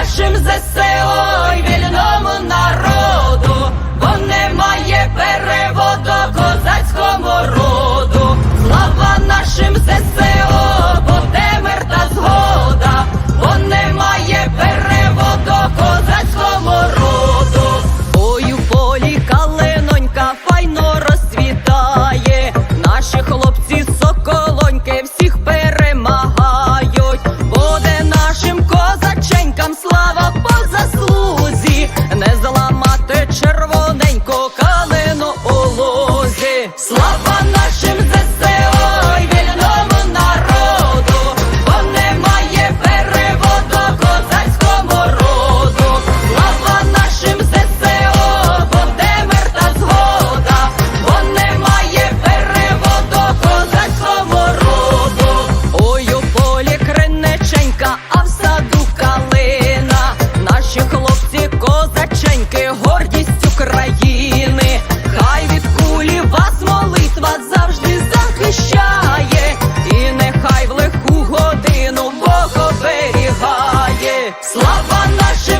нашим ЗСО і вільному народу, бо немає переводу козацькому роду. Слава нашим ЗСО Слава на слава нашим.